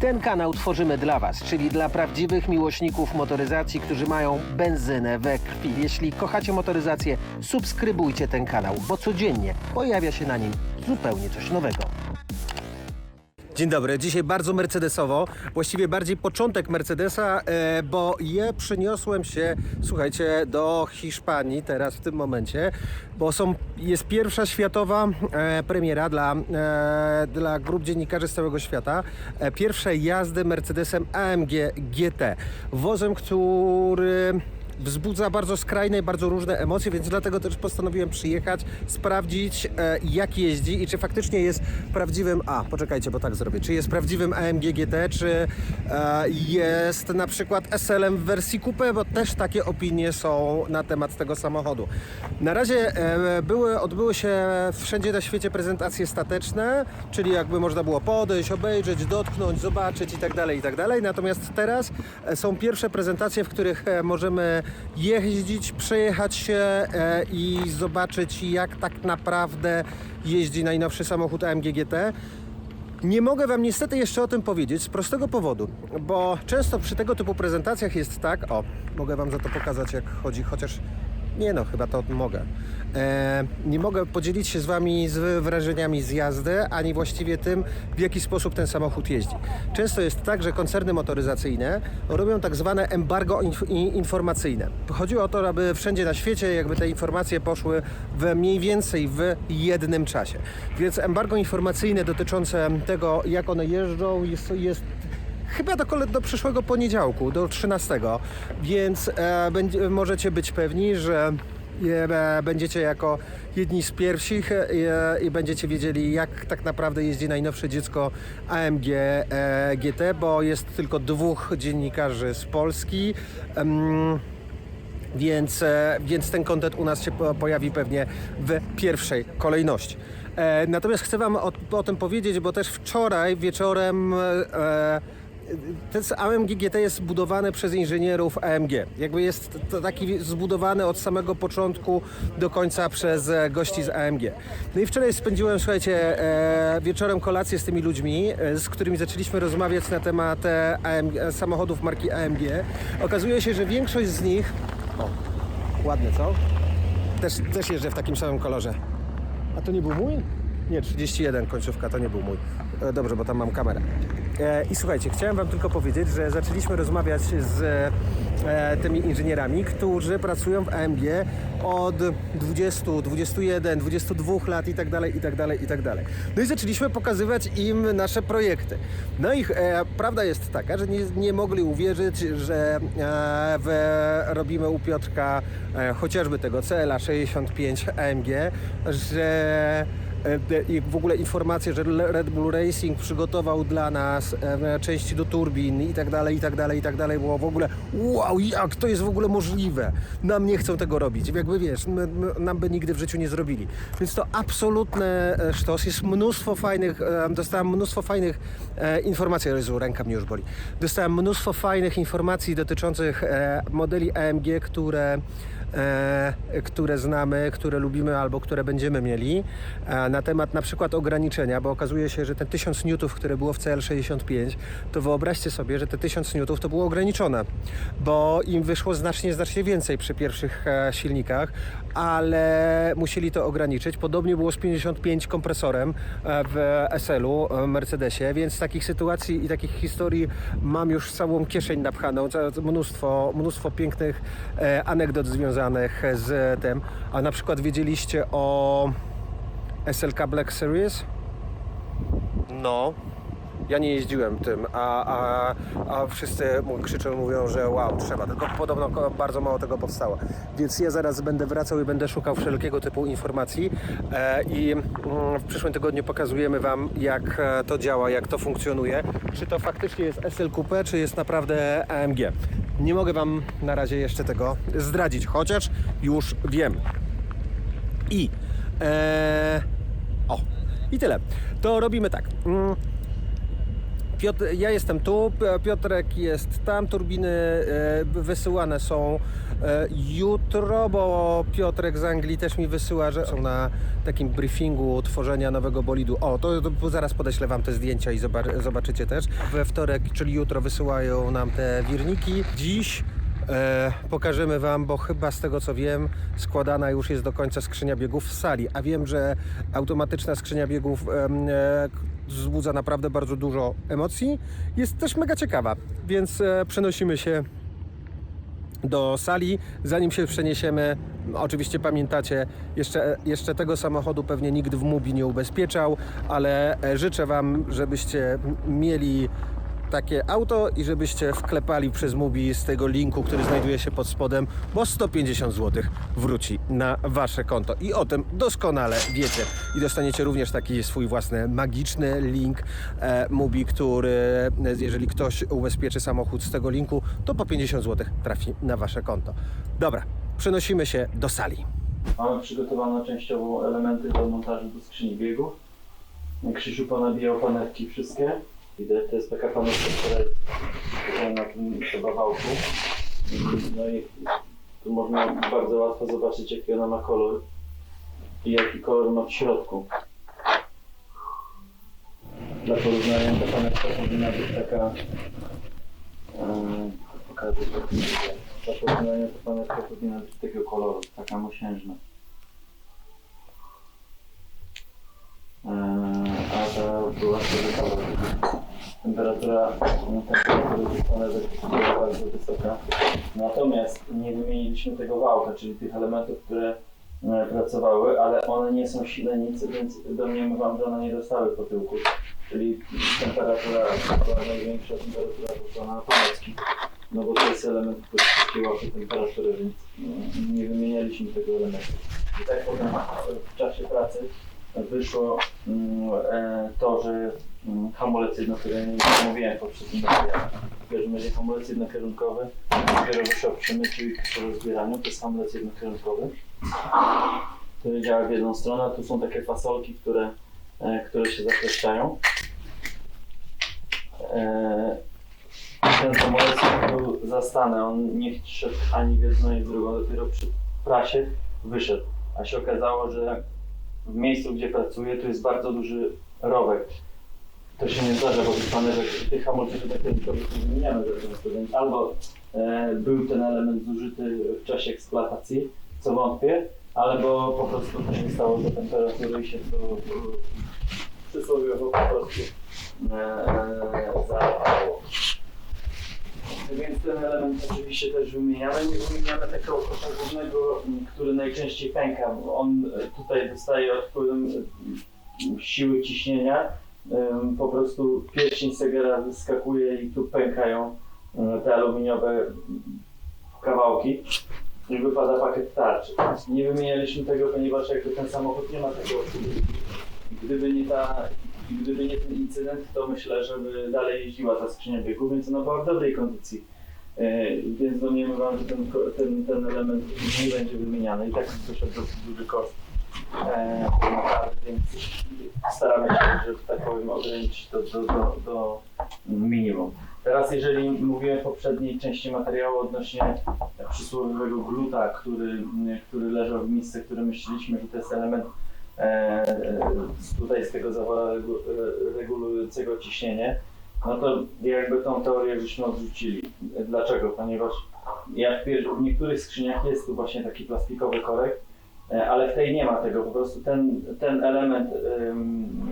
Ten kanał tworzymy dla Was, czyli dla prawdziwych miłośników motoryzacji, którzy mają benzynę we krwi. Jeśli kochacie motoryzację, subskrybujcie ten kanał, bo codziennie pojawia się na nim zupełnie coś nowego. Dzień dobry, dzisiaj bardzo mercedesowo, właściwie bardziej początek Mercedesa, e, bo je przyniosłem się, słuchajcie, do Hiszpanii teraz w tym momencie, bo są, jest pierwsza światowa e, premiera dla, e, dla grup dziennikarzy z całego świata. Pierwsze jazdy Mercedesem AMG GT, wozem, który wzbudza bardzo skrajne i bardzo różne emocje, więc dlatego też postanowiłem przyjechać, sprawdzić e, jak jeździ i czy faktycznie jest prawdziwym, a poczekajcie, bo tak zrobię, czy jest prawdziwym AMG GT, czy e, jest na przykład SL-em w wersji coupe, bo też takie opinie są na temat tego samochodu. Na razie e, były, odbyły się wszędzie na świecie prezentacje stateczne, czyli jakby można było podejść, obejrzeć, dotknąć, zobaczyć i tak dalej, i tak dalej. Natomiast teraz e, są pierwsze prezentacje, w których e, możemy jeździć, przejechać się e, i zobaczyć jak tak naprawdę jeździ najnowszy samochód AMG GT. Nie mogę Wam niestety jeszcze o tym powiedzieć z prostego powodu, bo często przy tego typu prezentacjach jest tak, o, mogę Wam za to pokazać jak chodzi, chociaż nie no, chyba to mogę. E, nie mogę podzielić się z Wami z wrażeniami z jazdy, ani właściwie tym, w jaki sposób ten samochód jeździ. Często jest tak, że koncerny motoryzacyjne robią tak zwane embargo informacyjne. Chodzi o to, aby wszędzie na świecie jakby te informacje poszły w mniej więcej w jednym czasie. Więc embargo informacyjne dotyczące tego, jak one jeżdżą, jest, jest Chyba do, do przyszłego poniedziałku, do 13, więc e, będzie, możecie być pewni, że e, będziecie jako jedni z pierwszych e, i będziecie wiedzieli, jak tak naprawdę jeździ najnowsze dziecko AMG e, GT, bo jest tylko dwóch dziennikarzy z Polski. Więc, e, więc ten kontent u nas się po- pojawi pewnie w pierwszej kolejności. E, natomiast chcę Wam o, o tym powiedzieć, bo też wczoraj wieczorem e, ten AMG GT jest zbudowany przez inżynierów AMG. Jakby jest taki zbudowany od samego początku do końca przez e, gości z AMG. No i wczoraj spędziłem, słuchajcie, e, wieczorem kolację z tymi ludźmi, e, z którymi zaczęliśmy rozmawiać na temat AMG, samochodów marki AMG. Okazuje się, że większość z nich... O, ładnie, co? Też, też jeżdżę w takim samym kolorze. A to nie był mój? Nie, 31 końcówka, to nie był mój. E, Dobrze, bo tam mam kamerę. E, I słuchajcie, chciałem Wam tylko powiedzieć, że zaczęliśmy rozmawiać z e, tymi inżynierami, którzy pracują w AMG od 20, 21, 22 lat i tak dalej, i tak dalej, i tak dalej. No i zaczęliśmy pokazywać im nasze projekty. No i e, prawda jest taka, że nie, nie mogli uwierzyć, że e, w, robimy u Piotrka e, chociażby tego CLA 65 AMG, że i w ogóle informacje, że Red Bull Racing przygotował dla nas e, części do turbin i tak dalej, i tak dalej, i tak dalej, było w ogóle wow, jak to jest w ogóle możliwe? Nam nie chcą tego robić, jakby wiesz, my, my, nam by nigdy w życiu nie zrobili. Więc to absolutny e, sztos, jest mnóstwo fajnych, e, dostałem mnóstwo fajnych e, informacji, Jezu, ręka mnie już boli. Dostałem mnóstwo fajnych informacji dotyczących e, modeli AMG, które e, które znamy, które lubimy albo które będziemy mieli, na temat na przykład ograniczenia, bo okazuje się, że te 1000 newtów, które było w CL65, to wyobraźcie sobie, że te 1000 newtów to było ograniczone, bo im wyszło znacznie, znacznie więcej przy pierwszych e, silnikach, ale musieli to ograniczyć. Podobnie było z 55 kompresorem e, w SL-u, e, Mercedesie, więc takich sytuacji i takich historii mam już całą kieszeń napchaną, mnóstwo, mnóstwo pięknych anegdot związanych z tym. A na przykład wiedzieliście o SLK Black Series? No. Ja nie jeździłem tym, a, a, a wszyscy krzyczą, mówią, że wow, trzeba. Tylko podobno bardzo mało tego powstało. Więc ja zaraz będę wracał i będę szukał wszelkiego typu informacji e, i mm, w przyszłym tygodniu pokazujemy Wam, jak e, to działa, jak to funkcjonuje. Czy to faktycznie jest SL Coupe, czy jest naprawdę AMG. Nie mogę Wam na razie jeszcze tego zdradzić, chociaż już wiem. I e, o, i tyle. To robimy tak. Mm, Piotr, ja jestem tu, Piotrek jest tam, turbiny e, wysyłane są e, jutro, bo Piotrek z Anglii też mi wysyła, że są na takim briefingu tworzenia nowego bolidu. O, to, to zaraz podeślę Wam te zdjęcia i zoba- zobaczycie też. We wtorek, czyli jutro wysyłają nam te wirniki. Dziś E, pokażemy Wam, bo chyba z tego co wiem, składana już jest do końca skrzynia biegów w sali. A wiem, że automatyczna skrzynia biegów e, wzbudza naprawdę bardzo dużo emocji. Jest też mega ciekawa, więc e, przenosimy się do sali. Zanim się przeniesiemy, oczywiście pamiętacie, jeszcze, jeszcze tego samochodu pewnie nikt w Mubi nie ubezpieczał, ale e, życzę Wam, żebyście mieli takie auto i żebyście wklepali przez Mubi z tego linku, który znajduje się pod spodem, bo 150 zł wróci na Wasze konto. I o tym doskonale wiecie. I dostaniecie również taki swój własny magiczny link e, Mubi, który e, jeżeli ktoś ubezpieczy samochód z tego linku, to po 50 zł trafi na Wasze konto. Dobra, przenosimy się do sali. Mamy przygotowane częściowo elementy do montażu do skrzyni biegów. Krzysiu ponabijał panewki wszystkie. Widać, to jest taka panewka, która jest na tym chyba wałku. No i tu można bardzo łatwo zobaczyć jaki ona ma kolor i jaki kolor ma w środku. Dla porównania ta panewka powinna być taka Eee, pokażę. Dla porównania ta panewka powinna być takiego koloru, taka mosiężna. Eee, a ta była wtedy. Temperatura, panewek była bardzo wysoka. Natomiast nie wymieniliśmy tego wałka, czyli tych elementów, które e, pracowały, ale one nie są silenicy, więc domniemywam, że one nie dostały po tyłku. Czyli temperatura była największa temperatura poszła na pomocki. No bo to jest element, który wszystkie łapie temperaturę, więc mm, nie wymienialiśmy tego elementu. I tak potem w czasie pracy wyszło mm, e, to, że mm, hamulec jednokierunkowy, mówiłem poprzednim w każdym razie hamulec jednokierunkowy dopiero wyszło przy myciu i przy rozbieraniu, to jest hamulec jednokierunkowy, który działa w jedną stronę, tu są takie fasolki, które, e, które się zakleszczają. E, ten samolot był zastany, on nie szedł ani w jedną, ani w drugą, dopiero przy prasie wyszedł. A się okazało, że w miejscu, gdzie pracuję, tu jest bardzo duży rowek. To się nie zdarza, bo tych panewek, tych hamulców jednokierunkowych nie wymieniamy za więc albo e, był ten element zużyty w czasie eksploatacji, co wątpię, albo po prostu to się stało do temperatury i się to przysłowiowo po prostu e, e. Więc ten element oczywiście też wymieniamy. Nie wymieniamy tego głównego, który najczęściej pęka. On e, tutaj dostaje od wpływem e, siły ciśnienia. Po prostu pierścień Segera wyskakuje i tu pękają e, te aluminiowe kawałki i wypada pakiet tarczy. Nie wymienialiśmy tego, ponieważ jakby ten samochód nie ma tego Gdyby nie ta gdyby nie ten incydent, to myślę, że by dalej jeździła ta skrzynia biegów, więc ona była w dobrej kondycji. E, więc domniemywam, że ten, ten, ten element nie będzie wymieniany i tak wyszedł dosyć duży koszt. E, więc staramy się, że tak powiem, ograniczyć to do, do, do minimum. Teraz jeżeli mówiłem w poprzedniej części materiału odnośnie przysłowiowego gluta, który, który leżał w miejsce, które myśleliśmy, że to jest element tutaj z tego zawora e, regulującego ciśnienie, no to jakby tą teorię żeśmy odrzucili. Dlaczego? Ponieważ ja w, niektórych skrzyniach jest tu właśnie taki plastikowy korek, e, ale w tej nie ma tego. Po prostu ten, ten element em,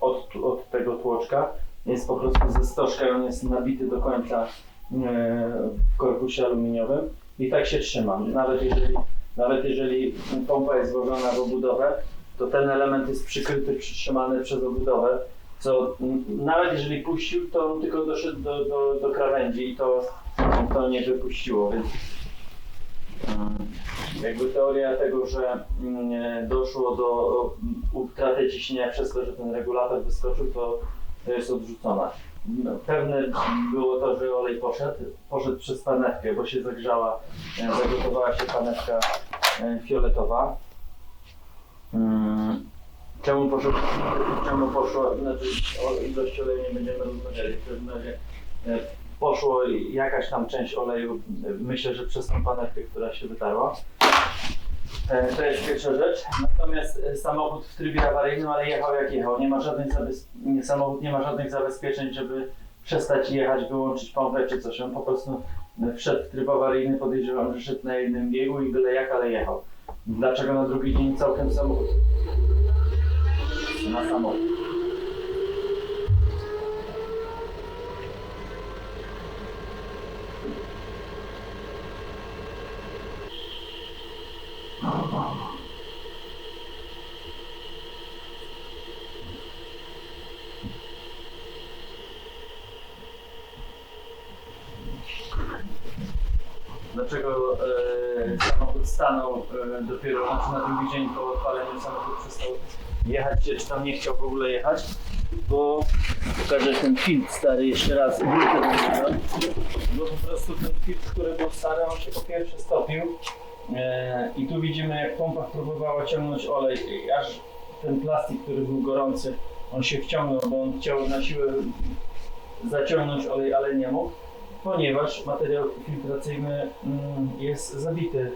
od, od tego tłoczka jest po prostu ze stożka on jest nabity do końca e, w korpusie aluminiowym i tak się trzyma. Nawet jeżeli, nawet jeżeli pompa jest złożona w obudowę, to ten element jest przykryty, przytrzymany przez obudowę, co nawet jeżeli puścił, to on tylko doszedł do, do, do krawędzi i to, to nie wypuściło, więc mm, jakby teoria tego, że mm, doszło do utraty ciśnienia przez to, że ten regulator wyskoczył, to, to jest odrzucona. Pewne było to, że olej poszedł, poszedł przez panewkę, bo się zagrzała, e, zagotowała się panewka e, fioletowa. Mm, Czemu poszło, czemu poszło, znaczy o ilości oleju nie będziemy rozmawiali, w każdym razie e, poszło jakaś tam część oleju, myślę, że przez tą panewkę, która się wytarła. E, To jest pierwsza rzecz. Natomiast e, samochód w trybie awaryjnym, ale jechał jak jechał. Nie ma żadnych samochód nie ma żadnych zabezpieczeń, żeby przestać jechać, wyłączyć pompę czy coś. On po prostu e, wszedł w tryb awaryjny, podejrzewam, że szedł na jednym biegu i byle jak, ale jechał. Dlaczego na drugi dzień całkiem samochód? Na samochód. Dlaczego e, samochód stanął e, dopiero znaczy na drugi dzień po odpaleniu samochód przestał jechać, czy tam nie chciał w ogóle jechać? Bo pokażę ten filtr stary jeszcze raz. Bo po prostu ten filtr, który był stary, on się po pierwsze stopił e, i tu widzimy jak pompa próbowała ciągnąć olej, aż ten plastik, który był gorący, on się wciągnął, bo on chciał na siłę zaciągnąć olej, ale nie mógł ponieważ materiał filtracyjny mm, jest zabity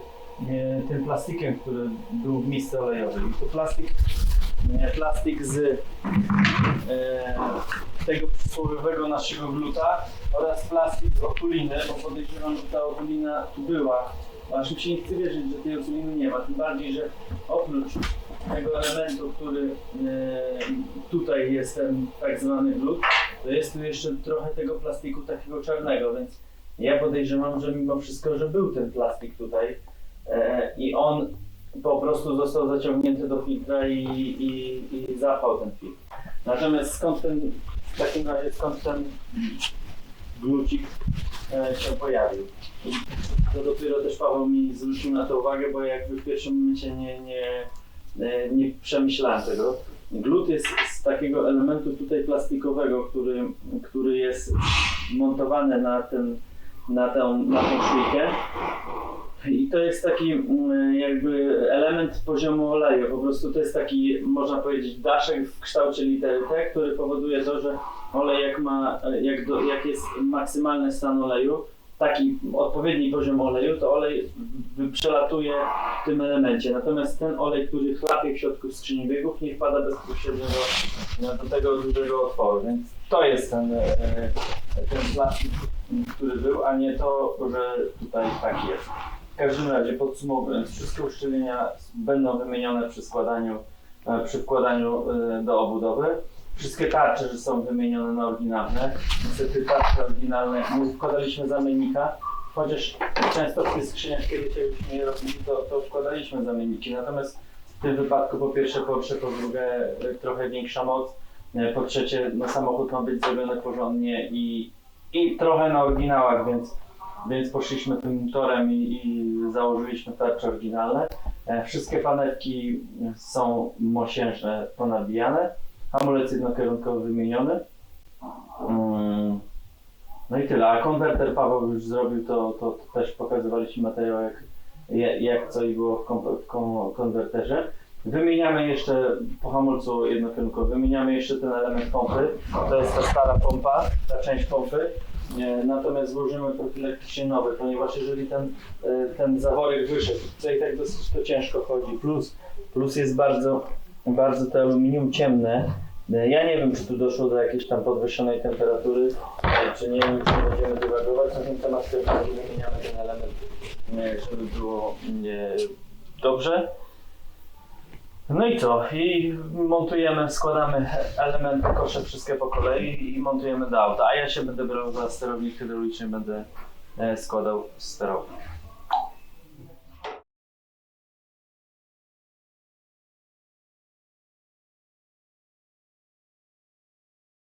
e, tym plastikiem, który był w misce olejowej. To plastik, e, plastik z e, tego przysłowiowego naszego gluta oraz plastik z otuliny, bo podejrzewam, że ta otulina tu była. Aż mi się nie chce wierzyć, że tej otuliny nie ma, tym bardziej, że oprócz tego elementu, który tutaj jest ten tak zwany glut, to jest tu jeszcze trochę tego plastiku takiego czarnego, więc ja podejrzewam, że mimo wszystko, że był ten plastik tutaj e, i on po prostu został zaciągnięty do filtra i, i, i zapał ten filtr. Natomiast skąd ten, w takim razie skąd ten glucik e, się pojawił? To dopiero też Paweł mi zwrócił na to uwagę, bo jakby w pierwszym momencie nie, nie, e, nie przemyślałem tego. Glut jest z takiego elementu tutaj plastikowego, który, który jest montowany na, ten, na, tę, na tą szujkę. I to jest taki mm, jakby element poziomu oleju. Po prostu to jest taki, można powiedzieć, daszek w kształcie litery T, który powoduje to, że olej jak ma, jak, do, jak jest maksymalny stan oleju, taki odpowiedni poziom oleju, to olej przelatuje w tym elemencie. Natomiast ten olej, który chlapie w środku skrzyni biegów, nie wpada bezpośrednio do, do tego dużego otworu. Więc to jest ten, e, ten plastik, który był, a nie to, że tutaj tak jest. W każdym razie podsumowując, wszystkie uszczelnienia będą wymienione przy składaniu, e, przy wkładaniu e, do obudowy. Wszystkie tarcze są wymienione na oryginalne. Niestety tarcze oryginalne, my wkładaliśmy zamiennika, chociaż często w tych skrzyniach, kiedy jakbyśmy je robili, to, to wkładaliśmy zamienniki. Natomiast w tym wypadku po pierwsze Porsche, po drugie e, trochę większa moc, e, po trzecie no, samochód ma być zrobiony porządnie i, i trochę na oryginałach, więc, więc poszliśmy tym torem i, i założyliśmy tarcze oryginalne. E, Wszystkie panewki są mosiężne, ponabijane. Hamulec jednokierunkowy wymieniony. Mm. No i tyle. A konwerter Paweł już zrobił, to, to, to też pokazywaliśmy materiał, jak, jak, i było w, konwerterze. Wymieniamy jeszcze po hamulcu jednokierunkowym, wymieniamy jeszcze ten element pompy. To jest ta stara pompa, ta część pompy. Natomiast złożymy profilaktycznie nowy, ponieważ jeżeli ten, e, ten zaworek wyszedł, i tak dosyć to ciężko chodzi. Plus, plus jest bardzo, bardzo to aluminium ciemne. E, Ja nie wiem, czy tu doszło do jakiejś tam podwyższonej temperatury, e, czy nie wiem, czy będziemy dywagować na ten temat, w wymieniamy ten element, e, żeby było dobrze. No i co? I montujemy, składamy elementy, kosze wszystkie po kolei i montujemy do auta. A ja się będę brał za sterownik hydrauliczny, będę składał sterownik.